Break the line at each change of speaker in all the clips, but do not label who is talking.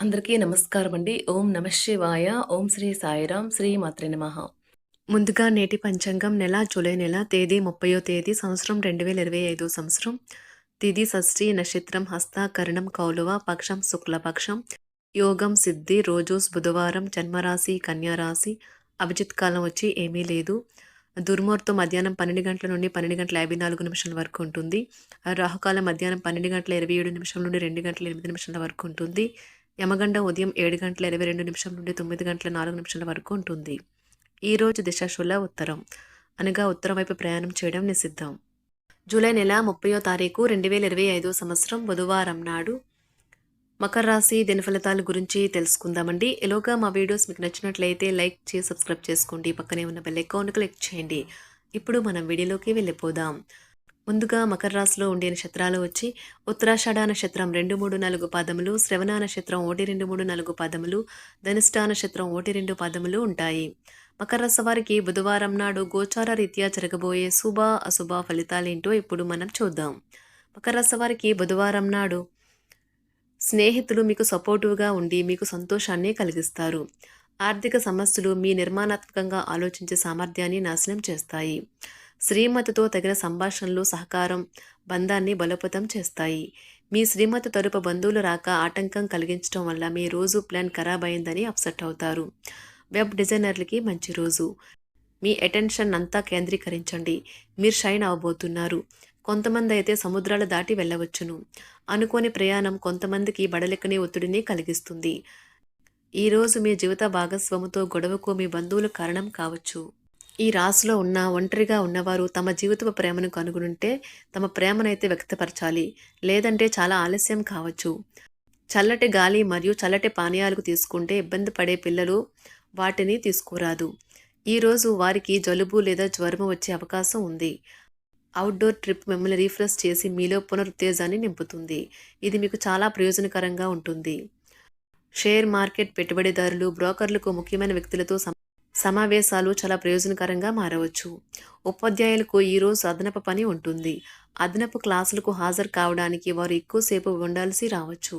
అందరికీ నమస్కారం అండి. ఓం నమ శివాయ. ఓం శ్రీ సాయిరాం. శ్రీ మాత్రే నమ. ముందుగా నేటి పంచాంగం నెల జూలై నెల తేదీ ముప్పయో తేదీ సంవత్సరం రెండు వేల ఇరవై ఐదు సంవత్సరం. తిథి షష్ఠి నక్షత్రం హస్త కరణం కౌలువ పక్షం శుక్లపక్షం యోగం సిద్ధి రోజు బుధవారం జన్మరాశి కన్యారాశి అభిజిత్ కాలం వచ్చి ఏమీ లేదు. దుర్ముహూర్తం మధ్యాహ్నం పన్నెండు గంటల నుండి పన్నెండు గంటల యాభై నాలుగు నిమిషాల వరకు ఉంటుంది. రాహుకాలం మధ్యాహ్నం పన్నెండు గంటల ఇరవై ఏడు నిమిషాల నుండి రెండు గంటల ఎనిమిది నిమిషాల వరకు ఉంటుంది. యమగండ ఉదయం ఏడు గంటల ఇరవై రెండు నిమిషం నుండి తొమ్మిది గంటల నాలుగు నిమిషాల వరకు ఉంటుంది. ఈ రోజు దిశాశుల ఉత్తరం. అనగా ఉత్తరం వైపు ప్రయాణం చేయడం నిషిద్ధం. జూలై నెల ముప్పయో తారీఖు రెండు వేల ఇరవై ఐదో సంవత్సరం బుధవారం నాడు. మకర రాశి దిన ఫలితాల గురించి తెలుసుకుందామండి. ఎలోగా మా వీడియోస్ మీకు నచ్చినట్లయితే లైక్ చేసి సబ్స్క్రైబ్ చేసుకోండి. పక్కనే ఉన్న బెల్ అకౌంట్ క్లిక్ చేయండి. ఇప్పుడు మనం వీడియోలోకి వెళ్ళిపోదాం. ముందుగా మకర రాశిలో ఉండే నక్షత్రాలు వచ్చి ఉత్తరాషాఢ నక్షత్రం రెండు మూడు నాలుగు పాదములు శ్రవణ నక్షత్రం ఒకటి రెండు మూడు నాలుగు పాదములు ధనిష్ట నక్షత్రం ఒకటి రెండు పాదములు ఉంటాయి. మకర రాశి వారికి బుధవారం నాడు గోచార రీత్యా జరగబోయే శుభ అశుభ ఫలితాలేంటో ఇప్పుడు మనం చూద్దాం. మకర రాశి వారికి బుధవారం నాడు స్నేహితులు మీకు సపోర్టివ్గా ఉండి మీకు సంతోషాన్ని కలిగిస్తారు. ఆర్థిక సమస్యలు మీ నిర్మాణాత్మకంగా ఆలోచించే సామర్థ్యాన్ని నాశనం చేస్తాయి. శ్రీమతితో తగిన సంభాషణలు సహకారం బంధాన్ని బలోపేతం చేస్తాయి. మీ శ్రీమతి తరపు బంధువులు రాక ఆటంకం కలిగించడం వల్ల మీ రోజు ప్లాన్ ఖరాబ్ అయిందని అప్సెట్ అవుతారు. వెబ్ డిజైనర్లకి మంచి రోజు. మీ అటెన్షన్ అంతా కేంద్రీకరించండి. మీరు షైన్ అవ్వబోతున్నారు కొంతమంది అయితే సముద్రాలు దాటి వెళ్ళవచ్చును. అనుకోని ప్రయాణం కొంతమందికి బడలెక్కని ఒత్తిడిని కలిగిస్తుంది. ఈరోజు మీ జీవిత భాగస్వాముతో గొడవకు మీ బంధువులు కారణం కావచ్చు. ఈ రాశిలో ఉన్న ఒంటరిగా ఉన్నవారు తమ జీవిత ప్రేమను కనుగొనుంటే తమ ప్రేమనైతే వ్యక్తపరచాలి. లేదంటే చాలా ఆలస్యం కావచ్చు. చల్లటి గాలి మరియు చల్లటి పానీయాలకు తీసుకుంటే ఇబ్బంది పడే పిల్లలు వాటిని తీసుకురాదు. ఈరోజు వారికి జలుబు లేదా జ్వరం వచ్చే అవకాశం ఉంది. అవుట్డోర్ ట్రిప్ మిమ్మల్ని రీఫ్రెష్ చేసి మీలో పునరుత్తేజాన్ని నింపుతుంది. ఇది మీకు చాలా ప్రయోజనకరంగా ఉంటుంది. షేర్ మార్కెట్ పెట్టుబడిదారులు బ్రోకర్లకు ముఖ్యమైన వ్యక్తులతో సమావేశాలు చాలా ప్రయోజనకరంగా మారవచ్చు. ఉపాధ్యాయులకు ఈరోజు అదనపు పని ఉంటుంది. అదనపు క్లాసులకు హాజరు కావడానికి వారు ఎక్కువసేపు ఉండాల్సి రావచ్చు.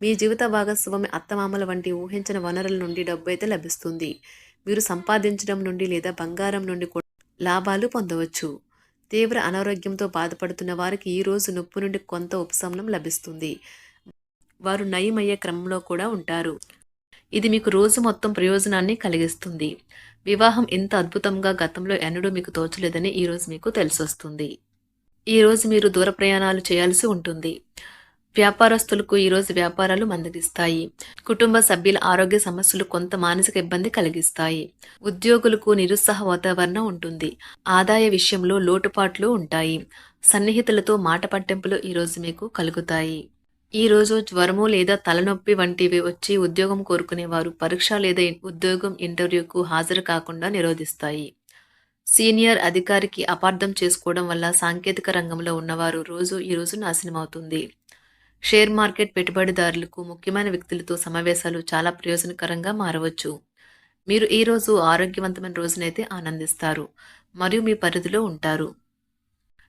మీ జీవిత భాగస్వామి అత్తమామల వంటి ఊహించిన వనరుల నుండి డబ్బు అయితే లభిస్తుంది. మీరు సంపాదించడం నుండి లేదా బంగారం నుండి కూడా లాభాలు పొందవచ్చు. తీవ్ర అనారోగ్యంతో బాధపడుతున్న వారికి ఈ రోజు నొప్పి నుండి కొంత ఉపశమనం లభిస్తుంది. వారు నయమయ్యే క్రమంలో కూడా ఉంటారు. ఇది మీకు రోజు మొత్తం ప్రయోజనాన్ని కలిగిస్తుంది. వివాహం ఇంత అద్భుతంగా గతంలో ఎన్నడూ మీకు తోచలేదని ఈరోజు మీకు తెలిసొస్తుంది. ఈరోజు మీరు దూర ప్రయాణాలు చేయాల్సి ఉంటుంది. వ్యాపారస్తులకు ఈరోజు వ్యాపారాలు మందగిస్తాయి. కుటుంబ సభ్యుల ఆరోగ్య సమస్యలు కొంత మానసిక ఇబ్బంది కలిగిస్తాయి. ఉద్యోగులకు నిరుత్సాహ వాతావరణం ఉంటుంది. ఆదాయ విషయంలో లోటుపాట్లు ఉంటాయి. సన్నిహితులతో మాట పట్టింపులు ఈరోజు మీకు కలుగుతాయి. ఈ రోజు జ్వరము లేదా తలనొప్పి వంటివి వచ్చి ఉద్యోగం కోరుకునేవారు పరీక్ష లేదా ఉద్యోగం ఇంటర్వ్యూకు హాజరు కాకుండా నిరోధిస్తాయి. సీనియర్ అధికారికి అపార్థం చేసుకోవడం వల్ల సాంకేతిక రంగంలో ఉన్నవారు రోజు ఈ రోజు నాశనమవుతుంది. షేర్ మార్కెట్ పెట్టుబడిదారులకు ముఖ్యమైన వ్యక్తులతో సమావేశాలు చాలా ప్రయోజనకరంగా మారవచ్చు. మీరు ఈ రోజు ఆరోగ్యవంతమైన రోజునైతే ఆనందిస్తారు. మరియు మీ పరిధిలో ఉంటారు.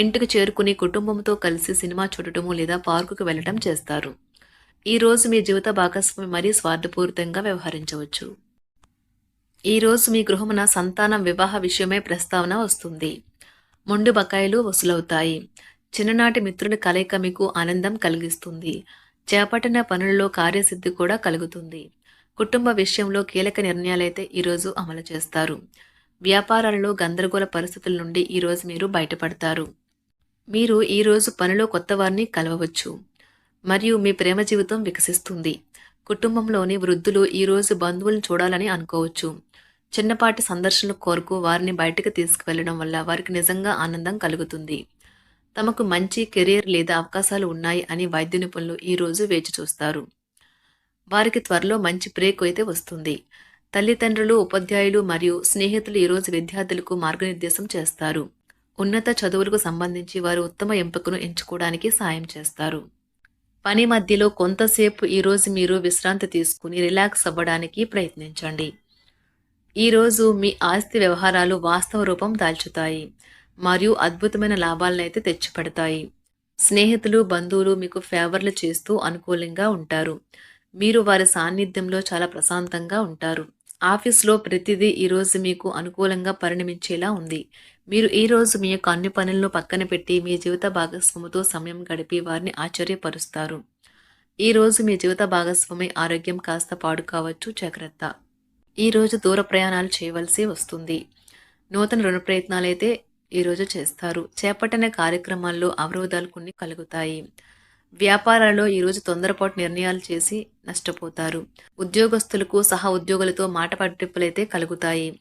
ఇంటికి చేరుకుని కుటుంబంతో కలిసి సినిమా చూడటము లేదా పార్కుకు వెళ్ళటం చేస్తారు. ఈ రోజు మీ జీవిత భాగస్వామి మరీ స్వార్థపూరితంగా వ్యవహరించవచ్చు. ఈ రోజు మీ గృహమున సంతానం వివాహ విషయమై ప్రస్తావన వస్తుంది. మొండు బకాయిలు వసూలవుతాయి. చిన్ననాటి మిత్రుల కలయిక మీకు ఆనందం కలిగిస్తుంది. చేపట్టిన పనులలో కార్యసిద్ధి కూడా కలుగుతుంది. కుటుంబ విషయంలో కీలక నిర్ణయాలైతే ఈరోజు అమలు చేస్తారు. వ్యాపారాలలో గందరగోళ పరిస్థితుల నుండి ఈరోజు మీరు బయటపడతారు. మీరు ఈరోజు పనిలో కొత్త వారిని కలవవచ్చు. మరియు మీ ప్రేమ జీవితం వికసిస్తుంది. కుటుంబంలోని వృద్ధులు ఈరోజు బంధువులను చూడాలని అనుకోవచ్చు. చిన్నపాటి సందర్శనల కోరుకు వారిని బయటకు తీసుకువెళ్ళడం వల్ల వారికి నిజంగా ఆనందం కలుగుతుంది. తమకు మంచి కెరీర్ లేదా అవకాశాలు ఉన్నాయి అని వైద్య నిపుణులు ఈరోజు వేచి చూస్తారు. వారికి త్వరలో మంచి బ్రేక్ అయితే వస్తుంది. తల్లిదండ్రులు ఉపాధ్యాయులు మరియు స్నేహితులు ఈరోజు విద్యార్థులకు మార్గనిర్దేశం చేస్తారు. ఉన్నత చదువులకు సంబంధించి వారు ఉత్తమ ఎంపికను ఎంచుకోవడానికి సాయం చేస్తారు. పని మధ్యలో కొంతసేపు ఈరోజు మీరు విశ్రాంతి తీసుకుని రిలాక్స్ అవ్వడానికి ప్రయత్నించండి. ఈరోజు మీ ఆస్తి వ్యవహారాలు వాస్తవ రూపం దాల్చుతాయి మరియు అద్భుతమైన లాభాలనైతే తెచ్చిపెడతాయి. స్నేహితులు బంధువులు మీకు ఫేవర్లు చేస్తూ అనుకూలంగా ఉంటారు. మీరు వారి సాన్నిధ్యంలో చాలా ప్రశాంతంగా ఉంటారు. ఆఫీస్లో ప్రతిదీ ఈరోజు మీకు అనుకూలంగా పరిణమించేలా ఉంది. మీరు ఈరోజు మీ యొక్క అన్ని పనులను పక్కన పెట్టి మీ జీవిత భాగస్వామితో సమయం గడిపి వారిని ఆశ్చర్యపరుస్తారు. ఈరోజు మీ జీవిత భాగస్వామి ఆరోగ్యం కాస్త పాడు కావచ్చు జాగ్రత్త. ఈరోజు దూర ప్రయాణాలు చేయవలసి వస్తుంది. నూతన రుణ ప్రయత్నాలైతే ఈరోజు చేస్తారు. చేపట్టిన కార్యక్రమాల్లో అవరోధాలు కొన్ని కలుగుతాయి. వ్యాపారాల్లో ఈరోజు తొందరపాటు నిర్ణయాలు చేసి నష్టపోతారు. ఉద్యోగస్తులకు సహా ఉద్యోగులతో మాట పట్టింపులైతే కలుగుతాయి.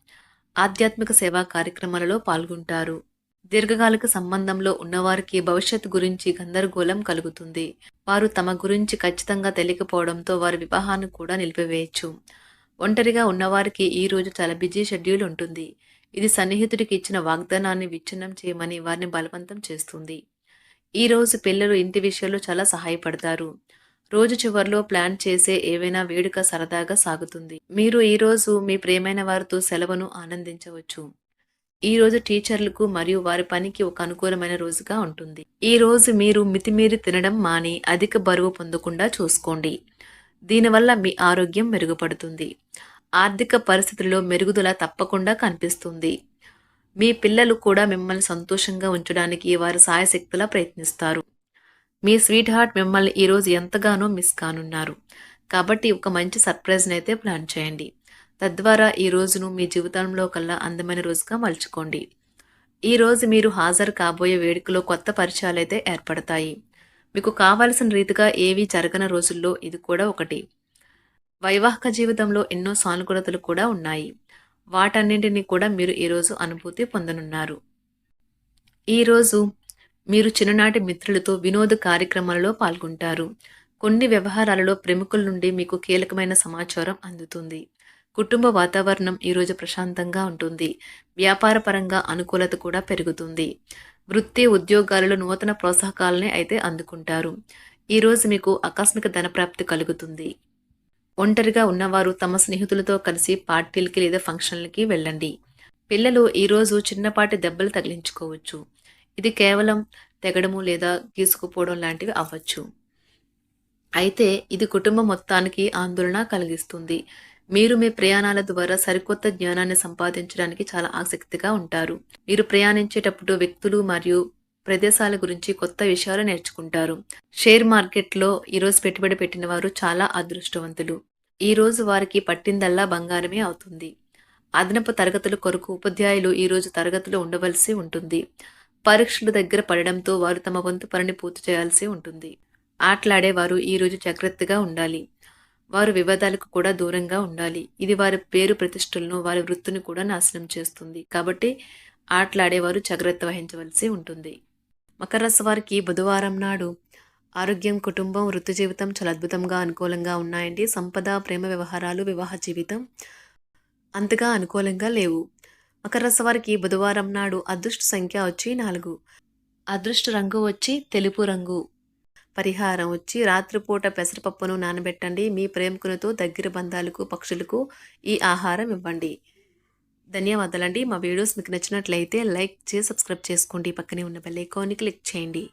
ఆధ్యాత్మిక సేవా కార్యక్రమాలలో పాల్గొంటారు. దీర్ఘకాలిక సంబంధంలో ఉన్నవారికి భవిష్యత్తు గురించి గందరగోళం కలుగుతుంది. వారు తమ గురించి ఖచ్చితంగా తెలియకపోవడంతో వారి వివాహాన్ని కూడా నిలిపివేయచ్చు. ఒంటరిగా ఉన్నవారికి ఈ రోజు చాలా బిజీ షెడ్యూల్ ఉంటుంది. ఇది సన్నిహితుడికి ఇచ్చిన వాగ్దానాన్ని విచ్ఛిన్నం చేయమని వారిని బలవంతం చేస్తుంది. ఈ రోజు పిల్లలు ఇంటి విషయంలో చాలా సహాయపడతారు. రోజు చివరిలో ప్లాన్ చేసే ఏవైనా వేడుక సరదాగా సాగుతుంది. మీరు ఈ రోజు మీ ప్రేమైన వారితో సెలవును ఆనందించవచ్చు. ఈ రోజు టీచర్లకు మరియు వారి పనికి ఒక అనుకూలమైన రోజుగా ఉంటుంది. ఈ రోజు మీరు మితిమీరి తినడం మాని అధిక బరువు పొందకుండా చూసుకోండి. దీనివల్ల మీ ఆరోగ్యం మెరుగుపడుతుంది. ఆర్థిక పరిస్థితుల్లో మెరుగుదల తప్పకుండా కనిపిస్తుంది. మీ పిల్లలు కూడా మిమ్మల్ని సంతోషంగా ఉంచడానికి వారి సాయశక్తులా ప్రయత్నిస్తారు. మీ స్వీట్ హార్ట్ మిమ్మల్ని ఈరోజు ఎంతగానో మిస్ కానున్నారు. కాబట్టి ఒక మంచి సర్ప్రైజ్ని అయితే ప్లాన్ చేయండి. తద్వారా ఈ రోజును మీ జీవితంలో కల్లా అందమైన రోజుగా మలుచుకోండి. ఈ రోజు మీరు హాజరు కాబోయే వేడుకలో కొత్త పరిచయాలు అయితే ఏర్పడతాయి. మీకు కావలసిన రీతిగా ఏవి జరగని రోజుల్లో ఇది కూడా ఒకటి. వైవాహిక జీవితంలో ఎన్నో సానుకూలతలు కూడా ఉన్నాయి. వాటన్నింటినీ కూడా మీరు ఈరోజు అనుభూతి పొందనున్నారు. ఈరోజు మీరు చిన్ననాటి మిత్రులతో వినోద కార్యక్రమాలలో పాల్గొంటారు. కొన్ని వ్యవహారాలలో ప్రముఖుల నుండి మీకు కీలకమైన సమాచారం అందుతుంది. కుటుంబ వాతావరణం ఈరోజు ప్రశాంతంగా ఉంటుంది. వ్యాపారపరంగా అనుకూలత కూడా పెరుగుతుంది. వృత్తి ఉద్యోగాలలో నూతన ప్రోత్సాహకాలని అయితే అందుకుంటారు. ఈరోజు మీకు ఆకస్మిక ధనప్రాప్తి కలుగుతుంది. ఒంటరిగా ఉన్నవారు తమ స్నేహితులతో కలిసి పార్టీలకి లేదా ఫంక్షన్లకి వెళ్ళండి. పిల్లలు ఈరోజు చిన్నపాటి దెబ్బలు తగిలించుకోవచ్చు. ఇది కేవలం తెగడము లేదా గీసుకుపోవడం లాంటివి అవ్వచ్చు. అయితే ఇది కుటుంబం మొత్తానికి ఆందోళన కలిగిస్తుంది. మీరు మీ ప్రయాణాల ద్వారా సరికొత్త జ్ఞానాన్ని సంపాదించడానికి చాలా ఆసక్తిగా ఉంటారు. మీరు ప్రయాణించేటప్పుడు వ్యక్తులు మరియు ప్రదేశాల గురించి కొత్త విషయాలు నేర్చుకుంటారు. షేర్ మార్కెట్లో ఈరోజు పెట్టుబడి పెట్టిన వారు చాలా అదృష్టవంతులు. ఈరోజు వారికి పట్టిందల్లా బంగారమే అవుతుంది. అదనపు తరగతుల కొరకు ఉపాధ్యాయులు ఈరోజు తరగతులు ఉండవలసి ఉంటుంది. పరీక్షలు దగ్గర పడడంతో వారు తమ వంతు పనిని పూర్తి చేయాల్సి ఉంటుంది. ఆటలాడేవారు ఈరోజు జాగ్రత్తగా ఉండాలి. వారు వివాదాలకు కూడా దూరంగా ఉండాలి. ఇది వారి పేరు ప్రతిష్టలను వారి వృత్తిని కూడా నాశనం చేస్తుంది. కాబట్టి ఆటలాడేవారు జాగ్రత్త వహించవలసి ఉంటుంది. మకర రాశి వారికి బుధవారం నాడు ఆరోగ్యం కుటుంబం వృత్తి జీవితం చాలా అద్భుతంగా అనుకూలంగా ఉన్నాయండి. సంపద ప్రేమ వ్యవహారాలు వివాహ జీవితం అంతగా అనుకూలంగా లేవు. మకర వారికి బుధవారం నాడు అదృష్ట సంఖ్య వచ్చి నాలుగు. అదృష్ట రంగు వచ్చి తెలుపు రంగు. పరిహారం వచ్చి రాత్రిపూట పెసరపప్పును నానబెట్టండి. మీ ప్రేమికులతో దగ్గర బంధాలకు పక్షులకు ఈ ఆహారం ఇవ్వండి. ధన్యవాదాలండి. మా వీడియోస్ మీకు నచ్చినట్లయితే లైక్ చేసి సబ్స్క్రైబ్ చేసుకోండి. పక్కనే ఉన్న బెల్ ఐకాన్ని క్లిక్ చేయండి.